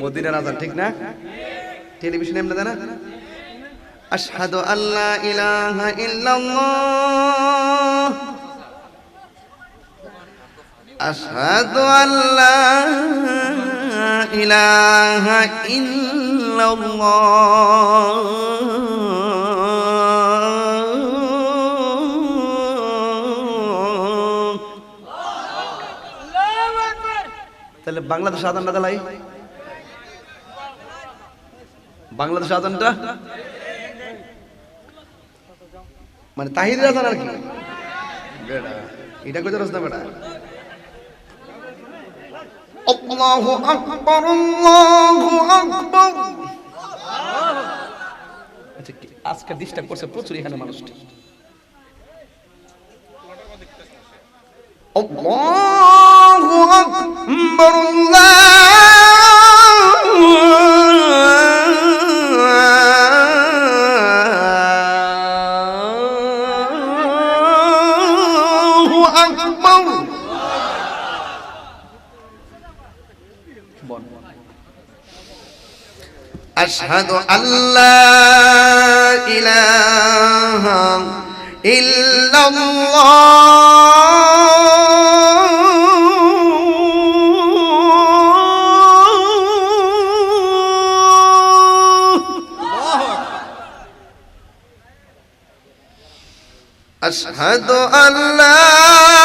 মদিনার আজান ঠিক না? টেলিভিশনে এমনি না? আশহাদু আল্লাহ ইলাহা ইল্লাল্লাহ। আশহাদু আল্লাহ ইলাহা ইল্লাল্লাহ। তাহলে বাংলাদেশ আদানটা দালাই বাংলাদেশ আদানটা মানে তাহির আদান আর কি? এটা কইতে রাস্তা বেড়া? আকবার আচ্ছা ডিস্টার্ব করছে প্রচুর এখানে মানুষটি। আল্লাহু আকবার বল أشهد أن لا إله إلا الله أشهد أن لا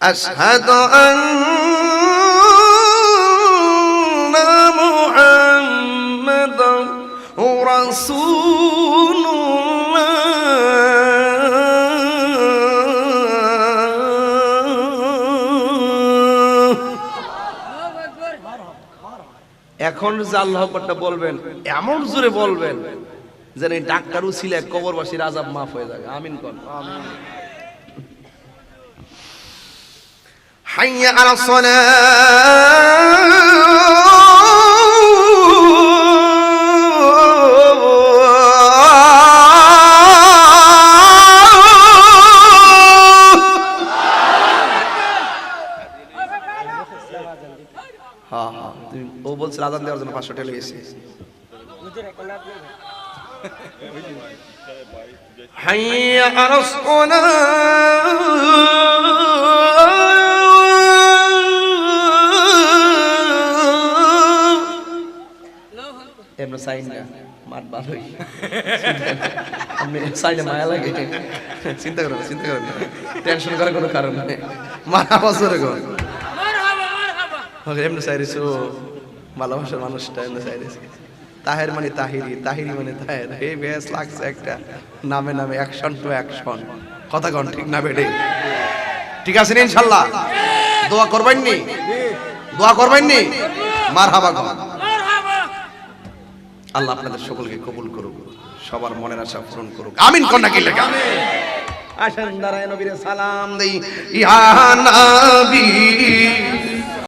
أشهد أن محمد رسول الله এখন যে আল্লাহ আকবারটা বলবেন এমন জোরে বলবেন যেন এই ডাক্তার উছিলে কবরবাসীর আজাব মাফ হয়ে যাবে আমিন কর حي হাই আলা সলাহ হ্যাঁ, হ্যাঁ, ও বলছে আদান দেওয়ার জন্য পাঁচশো টেলে গেছে। হাইয়া সাইন না মার ভালোই আমি সাইনে মায়া লাগে। চিন্তা করো চিন্তা করো না। টেনশন করার কোনো কারণ নেই। মারা বছরে ওকে এমনি সাইরিস ও ভালোবাসার মানুষটা এমনি সাইরিস তাহের মানে তাহিরি তাহিরি মানে তাহের। এই বেশ লাগছে একটা নামে নামে অ্যাকশন টু অ্যাকশন কথা কন ঠিক না বেটে ঠিক আছে ইনশাল্লাহ। দোয়া করবেন নি? দোয়া করবেন নি? মার হাবা আল্লাহ আপনাদের সকলকে কবুল করুক সবার মনের আশা পূরণ করুক। আমিন কন্যা কি লেখা? আসেন নারায়ণ নবীর সালাম দেই। ইয়া নবী।